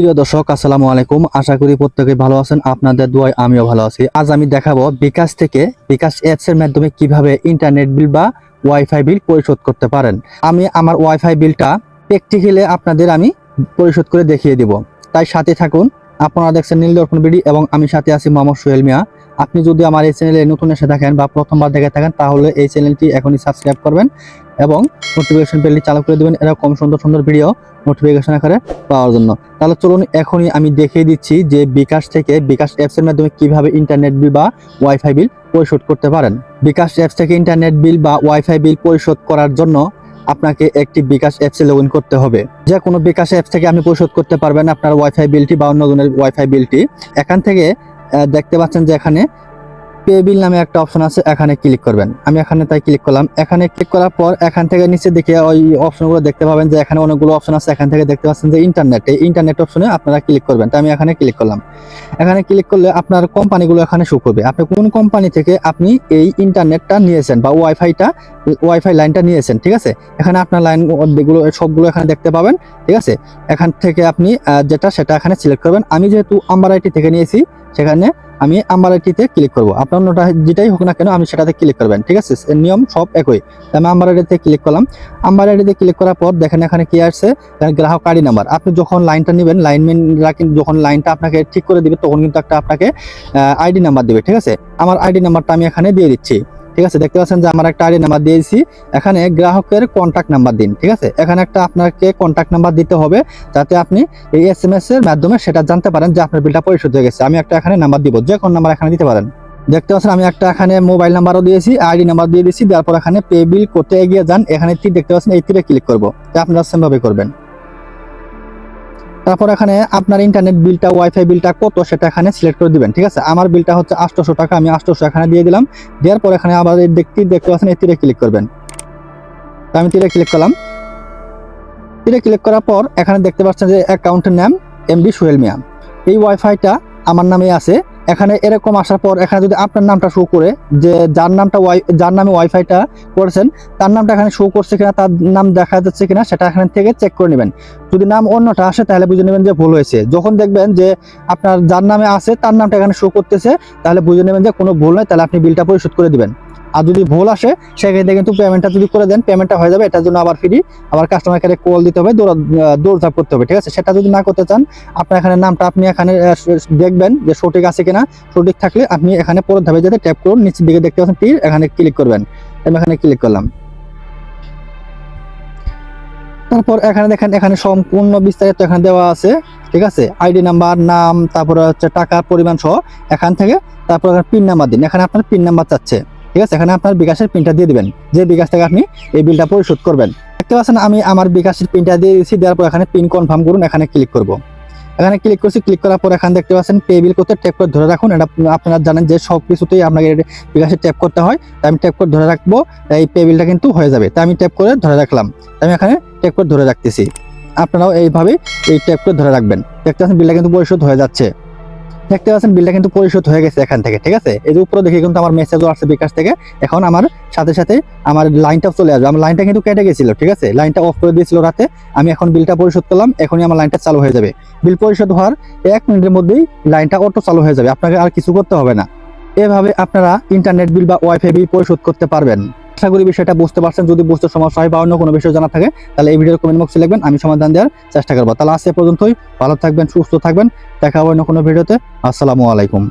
প্রিয় দর্শক, আসসালামু আলাইকুম। আশা করি প্রত্যেকে ভালো আছেন, আপনাদের দোয়ায় আমিও ভালো আছি। আজ আমি দেখাবো বিকাশ থেকে বিকাশ অ্যাপস এর মাধ্যমে কীভাবে ইন্টারনেট বিল বা ওয়াইফাই বিল পরিশোধ করতে পারেন। আমি আমার ওয়াইফাই বিলটা প্র্যাকটিক্যালি আপনাদের আমি পরিশোধ করে দেখিয়ে দিব। তাই সাথে থাকুন। আপনারা দেখছেন নীল দর্পণ বিডি এবং আমি সাথে আছি মোহাম্মদ সোহেল মিয়া। আপনি যদি আমার এই চ্যানেলে নতুন এসে থাকেন বা প্রথমবার দেখে থাকেন, তাহলে এই চ্যানেলটি এখনই সাবস্ক্রাইব করবেন এবং নোটিফিকেশন বেলটি চালু করে দেবেন। এরকম সুন্দর সুন্দর ভিডিও নোটিফিকেশন আকারে পাওয়ার জন্য। তাহলে চলুন, এখনই আমি দেখিয়ে দিচ্ছি যে বিকাশ থেকে বিকাশ অ্যাপসের মাধ্যমে কীভাবে ইন্টারনেট বিল বা ওয়াইফাই বিল পরিশোধ করতে পারেন। বিকাশ অ্যাপস থেকে ইন্টারনেট বিল বা ওয়াইফাই বিল পরিশোধ করার জন্য আপনাকে একটি বিকাশ অ্যাপসে লগ করতে হবে। যে কোনো বিকাশ অ্যাপস থেকে আপনি পরিশোধ করতে পারবেন আপনার ওয়াইফাই বিলটি বা অন্য জনের ওয়াইফাই বিলটি এখান থেকে দেখতে পাচ্ছেন যে এখানে পে বিল নামে একটা অপশন আছে, এখানে ক্লিক করবেন। আমি এখানে তাই ক্লিক করলাম। এখানে ক্লিক করার পর এখান থেকে নিচে দেখে ওই অপশনগুলো দেখতে পাবেন যে এখানে অনেকগুলো অপশন আছে। এখান থেকে দেখতে পাচ্ছেন যে ইন্টারনেট। এই ইন্টারনেট অপশনে আপনারা ক্লিক করবেন। তাই আমি এখানে ক্লিক করলাম। এখানে ক্লিক করলে আপনার কোম্পানিগুলো এখানে শো করবে। আপনি কোন কোম্পানি থেকে আপনি এই ইন্টারনেটটা নিয়েছেন বা ওয়াইফাইটা, ওয়াইফাই লাইনটা নিয়েছেন, ঠিক আছে? এখানে আপনার লাইনগুলো, সবগুলো এখানে দেখতে পাবেন, ঠিক আছে? এখান থেকে আপনি যেটা সেটা এখানে সিলেক্ট করবেন। আমি যেহেতু আম্বার আইটি থেকে নিয়েছি, সেখানে আমি আমার ক্লিক করব। আপনার অন্যটা যেটাই হোক না কেন আমি সেটাতে ক্লিক করবেন, ঠিক আছে? নিয়ম সব একই। আমি আমার ক্লিক করলাম। আমার ক্লিক করার পর দেখেন এখানে কি আসছে? গ্রাহক আইডি নাম্বার আপনি যখন লাইনটা নেবেন লাইনম্যানরা কিন্তু যখন লাইনটা আপনাকে ঠিক করে দিবে, তখন কিন্তু একটা আপনাকে আইডি নাম্বার দেবে, ঠিক আছে? আমার আইডি নাম্বারটা আমি এখানে দিয়ে দিচ্ছি। ঠিক আছে? দেখতে পাচ্ছেন যে আমার একটা আইডি নাম্বার দিয়েছি। এখানে গ্রাহকের কন্ট্যাক্ট নাম্বার দিন, ঠিক আছে? এখানে একটা আপনাকে কন্ট্যাক্ট নাম্বার দিতে হবে যাতে আপনি এই এস এম এর মাধ্যমে সেটা জানতে পারেন যে আপনার বিলটা পরিশোধ হয়ে গেছে। আমি একটা এখানে নাম্বার দিব, যে কোন নাম্বার এখানে দিতে পারেন। দেখতে পাচ্ছেন, আমি একটা এখানে মোবাইল নাম্বারও দিয়েছি, আইডি নাম্বার দিয়ে দিয়েছি, দেওয়ার পর এখানে পে বিল করতে এগিয়ে যান। এখানে দেখতে পাচ্ছেন, এই তীরে ক্লিক করব। আপনারা সেম ভাবে করবেন। তারপর এখানে আপনার ইন্টারনেট বিলটা ওয়াইফাই বিলটা কত সেটা এখানে সিলেক্ট করে দিবেন, ঠিক আছে? আমার বিলটা হচ্ছে আটশোশো টাকা, আমি আটশোশো এখানে দিয়ে দিলাম। দেওয়ার পর এখানে আবার দেখতে দেখতে পাচ্ছেন, এই তীরে ক্লিক করবেন। আমি তীরে ক্লিক করলাম। তীরে ক্লিক করার পর এখানে দেখতে পাচ্ছেন যে অ্যাকাউন্টের নাম এমডি সোহেল মিয়া এই ওয়াইফাইটা আমার নামে আছে। এখানে এরকম আসার পর এখানে যদি আপনার নামটা শো করে যে যার নামটা ওয়াই, যার নামে ওয়াইফাইটা করেছেন, তার নামটা এখানে শো করছে কিনা, তার নাম দেখা যাচ্ছে কিনা, সেটা এখান থেকে চেক করে নেবেন। যদি নাম অন্যটা আসে, তাহলে বুঝে নেবেন যে ভুল হয়েছে। যখন দেখবেন যে আপনার যার নামে আছে, তার নামটা এখানে শো করতেছে, তাহলে বুঝে নেবেন যে কোনো ভুল নয়, তাহলে আপনি বিলটা পরিশোধ করে দিবেন। আর যদি ভুল আসে, সেক্ষেত্রে কিন্তু পেমেন্টটা যদি করে দেন পেমেন্টটা হয়ে যাবে, এটার জন্য আবার ফ্রি আবার কাস্টমার কেয়ারে কল দিতে হবে, দৌড়া দৌড়ঝাপ করতে হবে, ঠিক আছে? সেটা যদি না করতে চান, আপনার এখানে নামটা আপনি এখানে দেখবেন যে সঠিক আছে কিনা। সঠিক থাকলে আপনি এখানে পরের ধাপে যেতে ট্যাপ করুন, নিচের দিকে দেখতে পাচ্ছেন তীর, এখানে ক্লিক করবেন। আমি এখানে ক্লিক করলাম। তারপর এখানে দেখেন, এখানে সম্পূর্ণ বিস্তারিত এখানে দেওয়া আছে, ঠিক আছে? আইডি নাম্বার নাম, তারপরে হচ্ছে টাকার পরিমাণ সহ, এখান থেকে তারপর পিন নাম্বার দিন। এখানে আপনার পিন নাম্বার চাচ্ছে। ঠিক আছে, এখানে আপনার বিকাশের পিনটা দিয়ে দিবেন। যে বিকাশ থেকে আপনি এই বিলটা পরিশোধ করবেন। দেখতে পাচ্ছেন, আমি আমার বিকাশের পিনটা দিয়ে দিয়েছি, দেওয়ার পর এখানে পিন কনফার্ম করুন, এখানে ক্লিক করব। এখানে ক্লিক করছি ক্লিক করার পর এখানে দেখতে পাচ্ছেন পে বিল করতে ট্যাপ করে ধরে রাখুন। এটা আপনারা জানেন যে সব কিছুতেই আপনাকে বিকাশে ট্যাপ করতে হয়। তাই আমি ট্যাপ করে ধরে রাখব, এই পে বিলটা কিন্তু হয়ে যাবে। তাই আমি ট্যাপ করে ধরে রাখলাম। আমি এখানে ট্যাপ করে ধরে রাখতেছি। আপনারাও এইভাবে এই ট্যাপ করে ধরে রাখবেন। দেখতে পাচ্ছেন বিলটা কিন্তু পরিশোধ হয়ে যাচ্ছে। দেখতে পাচ্ছেন, বিলটা কিন্তু পরিশোধ হয়ে গেছে এখান থেকে, ঠিক আছে? এর উপরে দেখে কিন্তু আমার মেসেজও আসছে বিকাশ থেকে। এখন আমার সাথে সাথে আমার লাইনটাও চলে আসবে। আমার লাইনটা কিন্তু কেটে গেছিল, ঠিক আছে? লাইনটা অফ করে দিয়েছিল রাতে। আমি এখন বিলটা পরিশোধ করলাম, এখনই আমার লাইনটা চালু হয়ে যাবে। বিল পরিশোধ হওয়ার এক মিনিটের মধ্যেই লাইনটা অটো চালু হয়ে যাবে। আপনাকে আর কিছু করতে হবে না। এভাবে আপনারা ইন্টারনেট বিল বা ওয়াইফাই বিল পরিশোধ করতে পারবেন। আশা করি বিষয়টা বুঝতে পারছেন। যদি বুঝতে সমস্যা হয় বা অন্য কোনো বিষয় জানা থাকে, তাহলে এই ভিডিওর কমেন্ট বক্সে লিখবেন, আমি সমাধান দেওয়ার চেষ্টা করব। তাহলে আজ পর্যন্তই। ভালো থাকবেন, সুস্থ থাকবেন। দেখা হবে অন্য কোনো ভিডিওতে আসসালামু আলাইকুম।